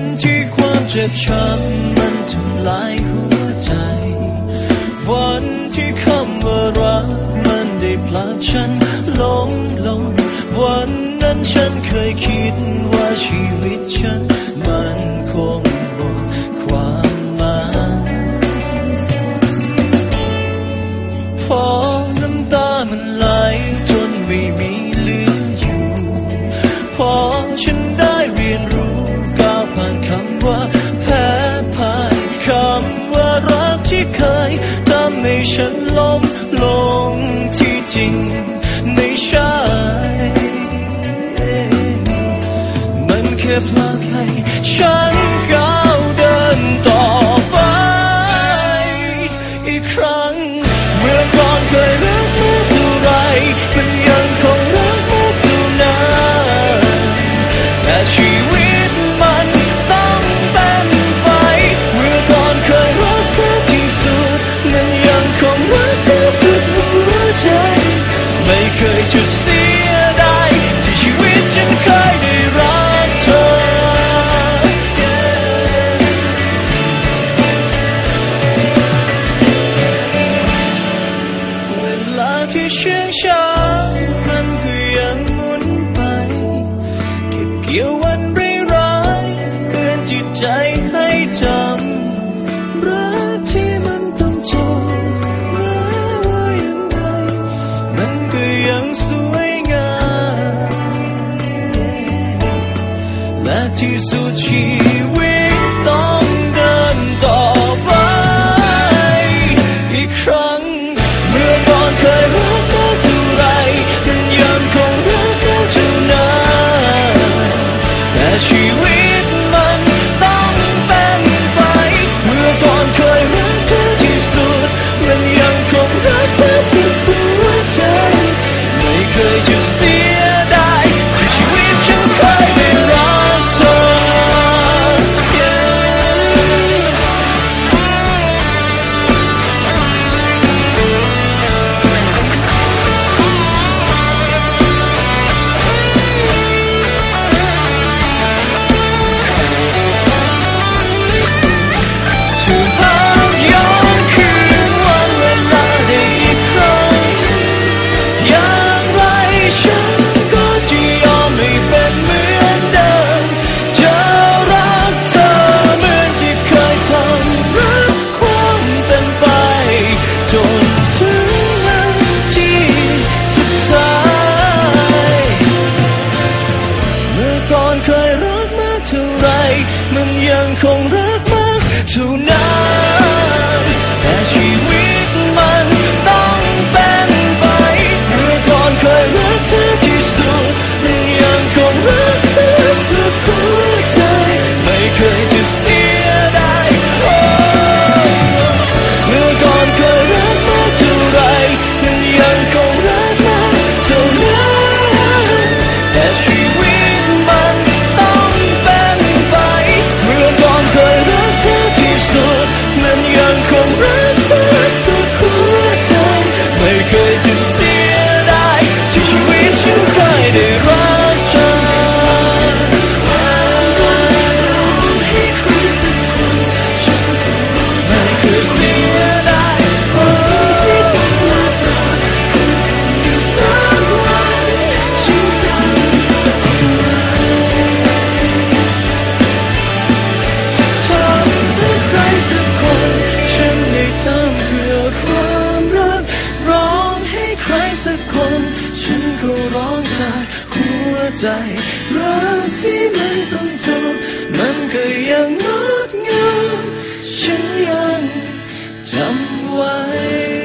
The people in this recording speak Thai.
วันที่ความเจ็บช้ำมันทำลายหัวใจ วันที่คำว่ารักมันได้พลาดฉันลงลง วันนั้นฉันเคยคิดว่าชีวิตฉันมันคงหมความมาพอน้ำตามันไหลจนไม่มีเหลืออยู่ พอฉันได้เรียนรู้ ฟัคำว่าแพ้พ่ายคำว่ารักที่เคยทำให้ฉันล้มลงที่จริงไม่ใช่ มันแค่พลากให้ฉัน te 空了 ใจ รักที่มันต้องจบมันก็ยังงดงามฉันยังจำไว้